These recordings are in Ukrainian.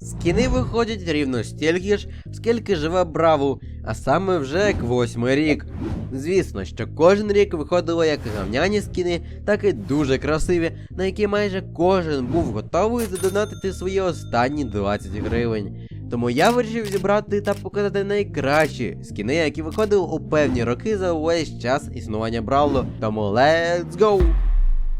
Скіни виходять рівно стільки ж, скільки живе Бравл, а саме вже як восьмий рік. Звісно, що кожен рік виходило як гавняні скіни, так і дуже красиві, на які майже кожен був готовий задонатити свої останні 20 гривень. Тому я вирішив зібрати та показати найкращі скіни, які виходили у певні роки за увесь час існування Бравлу. Тому let's go!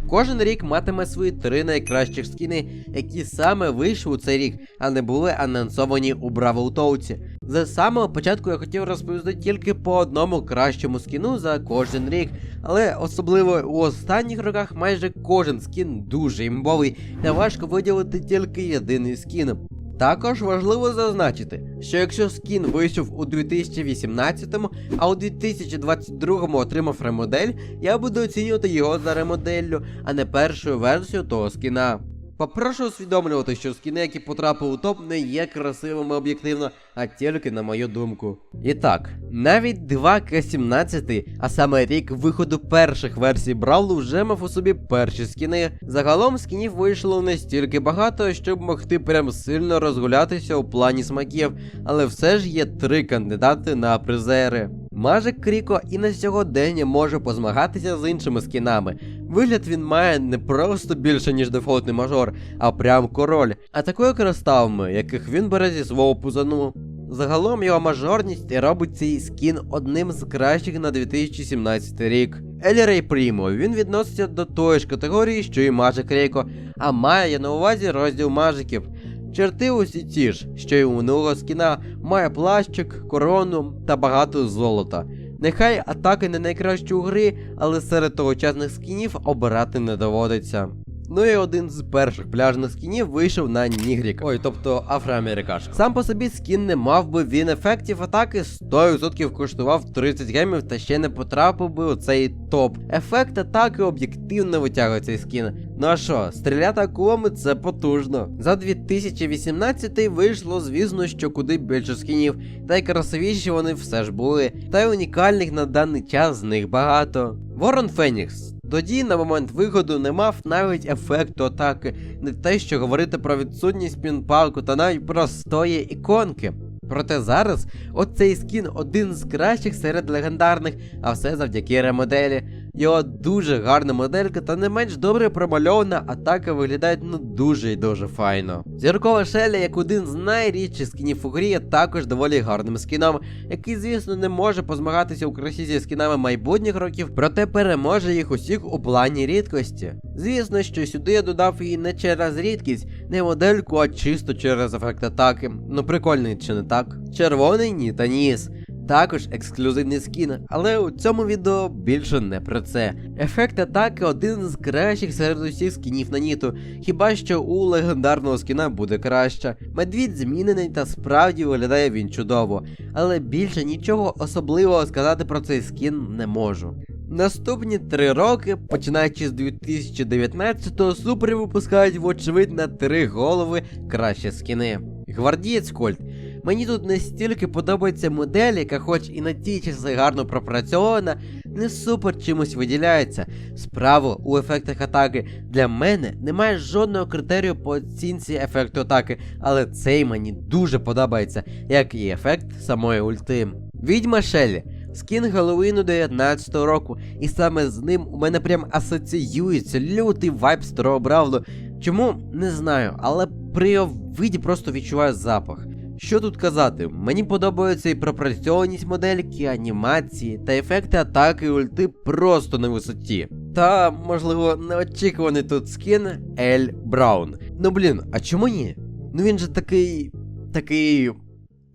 Кожен рік матиме свої три найкращих скіни, які саме вийшли у цей рік, а не були анонсовані у Бравл Тоуці. З самого початку я хотів розповісти тільки по одному кращому скіну за кожен рік, але особливо у останніх роках майже кожен скін дуже імбовий, та важко виділити тільки єдиний скін. Також важливо зазначити, що якщо скін вийшов у 2018-му, а у 2022-му отримав ремодель, я буду оцінювати його за ремоделлю, а не першою версією того скіна. Попрошу усвідомлювати, що скіни, які потрапили у топ, не є красивими об'єктивно, а тільки на мою думку. І так, навіть 2К17, а саме рік виходу перших версій Бравлу вже мав у собі перші скіни. Загалом скінів вийшло не стільки багато, щоб могти прям сильно розгулятися у плані смаків, але все ж є три кандидати на призери. Мажик Кріко і на сьогодення може позмагатися з іншими скінами. Вигляд він має не просто більше, ніж дефолтний мажор, а прям король, атакує кристалами, яких він бере зі свого пузану. Загалом його мажорність робить цей скін одним з кращих на 2017 рік. Елірей Прімо, він відноситься до тої ж категорії, що і Мажик Рейко, а має на увазі розділ мажиків. Черти усі ті ж, що й у минулого скіна, має плащик, корону та багато золота. Нехай атаки не найкращі у гри, але серед тогочасних скінів обирати не доводиться. Ну і один з перших пляжних скінів вийшов на Нігрік, ой, тобто афроамерикашка. Сам по собі скін не мав би він ефектів атаки, 100% коштував 30 гемів та ще не потрапив би у цей топ. Ефект атаки об'єктивно витягує цей скін. Ну а що, стріляти акулами це потужно. За 2018 вийшло, звісно, що куди більше скінів, та й красивіші вони все ж були, та й унікальних на даний час з них багато. Ворон Фенікс. Тоді на момент виходу не мав навіть ефекту атаки, не те, що говорити про відсутність пінпалку та навіть простої іконки. Проте зараз оцей скін один з кращих серед легендарних, а все завдяки ремоделі. Його дуже гарна моделька та не менш добре промальована атака виглядає ну дуже і дуже файно. Зіркова шеля, як один з найрідших скінів у грі, є також доволі гарним скіном, який, звісно, не може позмагатися у красі зі скінами майбутніх років, проте переможе їх усіх у плані рідкості. Звісно, що сюди я додав її не через рідкість, не модельку, а чисто через ефект атаки. Ну прикольний чи не так? Червоний ні та ніс. Також ексклюзивний скін, але у цьому відео більше не про це. Ефект атаки один з кращих серед усіх скінів на Ніту, хіба що у легендарного скіна буде краще. Медвідь змінений та справді виглядає він чудово, але більше нічого особливого сказати про цей скін не можу. Наступні три роки, починаючи з 2019-го, супери випускають вочевидь на три голови кращі скіни. Гвардієць Кольт. Мені тут не стільки подобається модель, яка хоч і на ті часи гарно пропрацьована, не супер чимось виділяється. Справа у ефектах атаки для мене немає жодного критерію по оцінці ефекту атаки, але цей мені дуже подобається, як і ефект самої ульти. Відьма Шелі. Скін Геловіну 19-го року, і саме з ним у мене прям асоціюється лютий вайб старого Бравлу. Чому не знаю, але при виді просто відчуваю запах. Що тут казати? Мені подобається і пропрацьованість модельки, анімації та ефекти атаки і ульти просто на висоті. Та, можливо, неочікуваний тут скін Ель Браун. Ну блін, а чому ні? Ну він же такий. такий.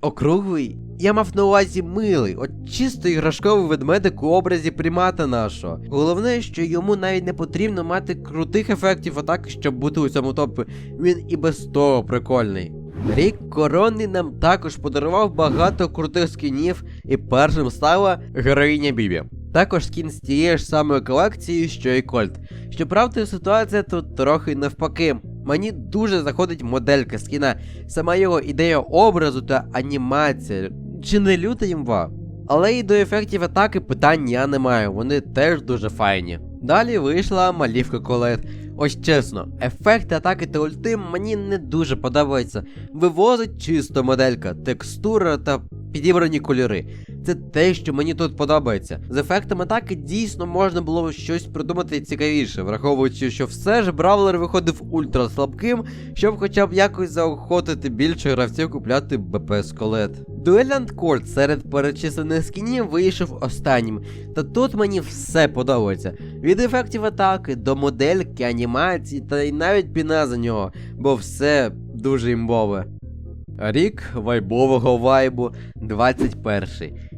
округлий. Я мав на увазі милий, от чисто іграшковий ведмедик у образі примата нашого. Головне, що йому навіть не потрібно мати крутих ефектів атаки, щоб бути у цьому топі. Він і без того прикольний. Рік корони нам також подарував багато крутих скінів, і першим стала героїня Бібі. Також скін з тієї ж самої колекції, що і Кольт. Щоправда, ситуація тут трохи навпаки. Мені дуже заходить моделька скіна, сама його ідея образу та анімація. Чи не люта імба? Але і до ефектів атаки питань я не маю, вони теж дуже файні. Далі вийшла малівка Колет. Ось чесно, ефекти атаки та ульти мені не дуже подобаються. Вивозить чисто моделька, текстура та підібрані кольори. Це те, що мені тут подобається. З ефектом атаки дійсно можна було щось придумати цікавіше, враховуючи, що все ж бравлер виходив ультра слабким, щоб хоча б якось заохотити більше гравців купляти БП скелет. Дуелянд Корт серед перечислених скінів вийшов останнім, та тут мені все подобається. Від ефектів атаки до модельки, анімації та й навіть піна за нього, бо все дуже імбове. Рік вайбового вайбу 21.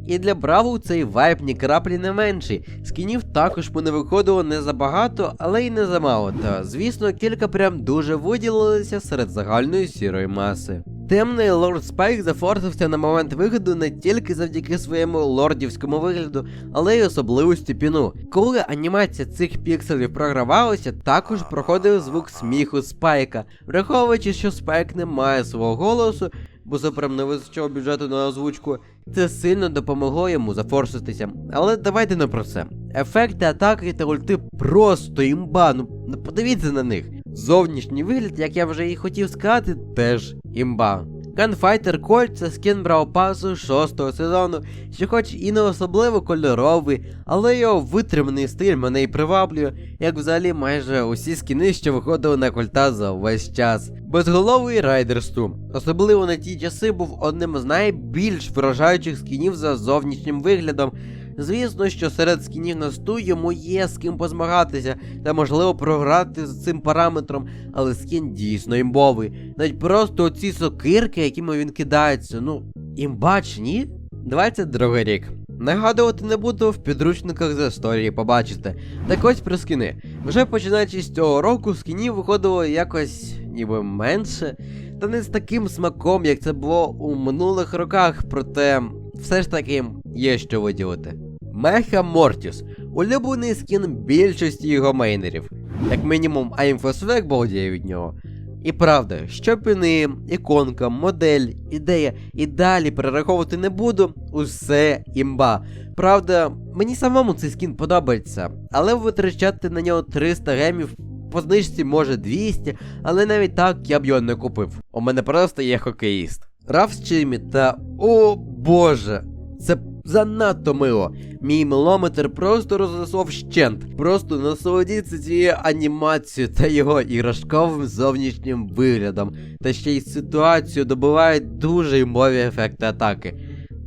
І для Браву цей вайб ні краплі не менший. Скінів також не виходило не забагато, але й не замало. Та, звісно, кілька прям дуже виділилися серед загальної сірої маси. Темний лорд Спайк зафорсився на момент виходу не тільки завдяки своєму лордівському вигляду, але й особливості піну. Коли анімація цих пікселів програвалася, також проходив звук сміху Спайка, враховуючи, що Спайк не має свого голосу, бо запрем не вистачало бюджету на озвучку, це сильно допомогло йому зафорситися. Але давайте не про це. Ефекти атаки та ульти просто імба, ну подивіться на них. Зовнішній вигляд, як я вже і хотів сказати, теж імба. Gunfighter Colt це скін Браупасу 6 сезону, що хоч і не особливо кольоровий, але його витриманий стиль мене і приваблює, як взагалі майже усі скіни, що виходили на кольта за весь час. Безголовий райдерсту, особливо на ті часи, був одним з найбільш вражаючих скінів за зовнішнім виглядом. Звісно, що серед скінів на сту йому є з ким позмагатися та можливо програти з цим параметром, але скін дійсно імбовий. Навіть просто оці сокирки, якими він кидається, ну, імбач, ні? 22 рік. Нагадувати не буду в підручниках з історії побачите. Так ось про скіни. Вже починаючи з цього року, скінів виходило якось ніби менше, та не з таким смаком, як це було у минулих роках, проте все ж таки є що виділити. Меха Мортіс улюблений скін більшості його мейнерів. Як мінімум, Аймфосвек балдіє від нього. І правда, що піни, іконка, модель, ідея і далі перераховувати не буду, усе імба. Правда, мені самому цей скін подобається, але витрачати на нього 300 гемів по знижці може 200, але навіть так я б його не купив. У мене просто є хокеїст. Раф Чимі та о боже, це занадто мило. Мій мілометр просто рознесов вщент. Просто насолодіться цією анімацією та його іграшковим зовнішнім виглядом. Та ще й ситуацію добивають дуже імбові ефекти атаки.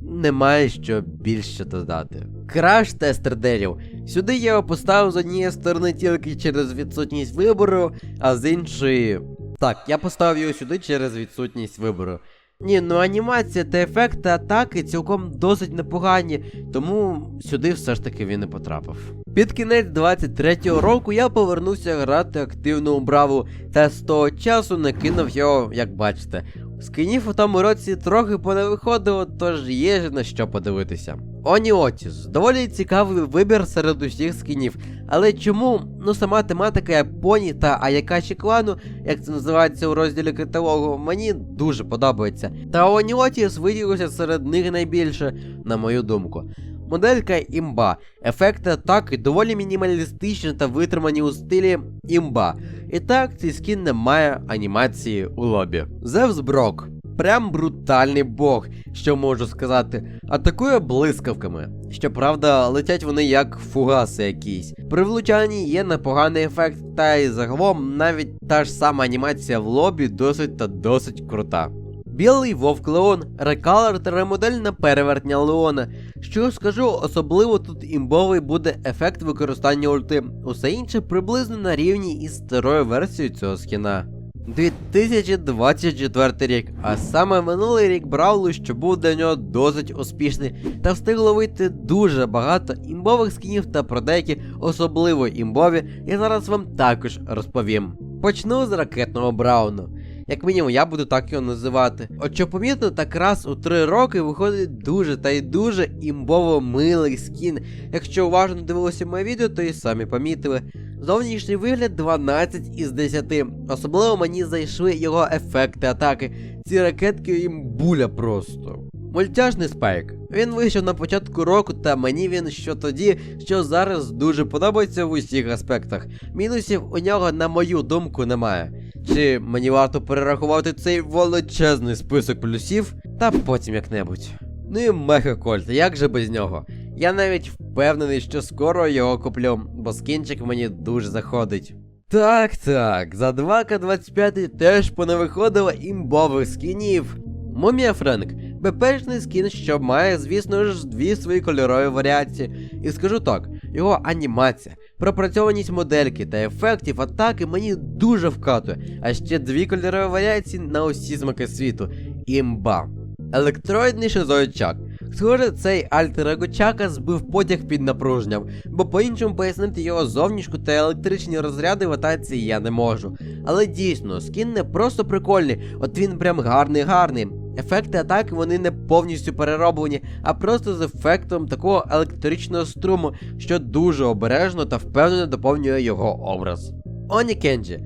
Немає що більше додати. Краш тестер дерів. Сюди я його поставив з однієї сторони тільки через відсутність вибору, а з іншої. Так, я поставив його сюди через відсутність вибору. Ні, ну анімація та ефекти атаки цілком досить непогані, тому сюди все ж таки він не потрапив. Під кінець 23-го року я повернувся грати активно у браву, та з того часу не кинув його, як бачите. Скинів у тому році трохи поневиходило, тож є на що подивитися. Оніотіс доволі цікавий вибір серед усіх скінів. Але чому? Ну сама тематика Японії та Аякаші клану, як це називається у розділі каталогу, мені дуже подобається. Та Оніотіс виділився серед них найбільше, на мою думку. Моделька імба, ефекти атаки доволі мінімалістичні та витримані у стилі імба. І так, цей скін не має анімації у лобі. Зевс Брок. Прям брутальний бог, що можу сказати, атакує блискавками. Щоправда, летять вони як фугаси якісь. При влучанні є непоганий ефект, та й загалом навіть та ж сама анімація в лобі досить та досить крута. Білий вовк Леон, рекалер та ремодельна перевертня Леона. Що скажу, особливо тут імбовий буде ефект використання ульти. Усе інше приблизно на рівні із старою версією цього скіна. 2024 рік, а саме минулий рік Бравлу, що був для нього досить успішний, та встигло вийти дуже багато імбових скінів та про деякі особливо імбові, і зараз вам також розповім. Почну з ракетного Брауну. Як мінімум, я буду так його називати. От що помітно, так раз у 3 роки виходить дуже та й дуже імбово милий скін. Якщо уважно дивилися моє відео, то і самі помітили. Зовнішній вигляд 12 із 10. Особливо мені зайшли його ефекти атаки. Ці ракетки імбуля просто. Мультяшний спайк. Він вийшов на початку року, та мені він що тоді, що зараз дуже подобається в усіх аспектах. Мінусів у нього, на мою думку, немає. Чи мені варто перерахувати цей величезний список плюсів, та потім як-небудь. Ну і Мехакольт, як же без нього? Я навіть впевнений, що скоро його куплю, бо скінчик мені дуже заходить. Так, так, за 2К25 теж понавиходило імбових скінів. Мумія Френк БПшний скін, що має, звісно ж, дві свої кольорові варіації. І скажу так, його анімація, пропрацьованість модельки та ефектів атаки мені дуже вкатує, а ще дві кольорові варіації на усі смаки світу. Імба. Електроїдний шизоїчак. Схоже, цей альтер Чака збив потяг під напруженням, бо по-іншому пояснити його зовнішку та електричні розряди в атаці я не можу. Але дійсно, скін не просто прикольний, от він прям гарний гарний. Ефекти атаки вони не повністю перероблені, а просто з ефектом такого електричного струму, що дуже обережно та впевнено доповнює його образ. Оні Кенджі.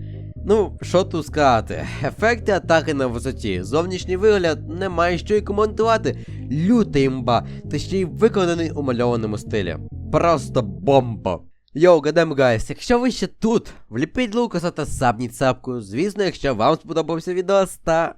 Ну, що тут сказати, ефекти атаки на висоті, зовнішній вигляд немає що й коментувати. Люта імба, та ще й виконаний у мальованому стилі. Просто бомба. Йоу, гадем гайс, якщо ви ще тут, вліпіть лукаса та сапніть сапку. Звісно, якщо вам сподобався відео, ста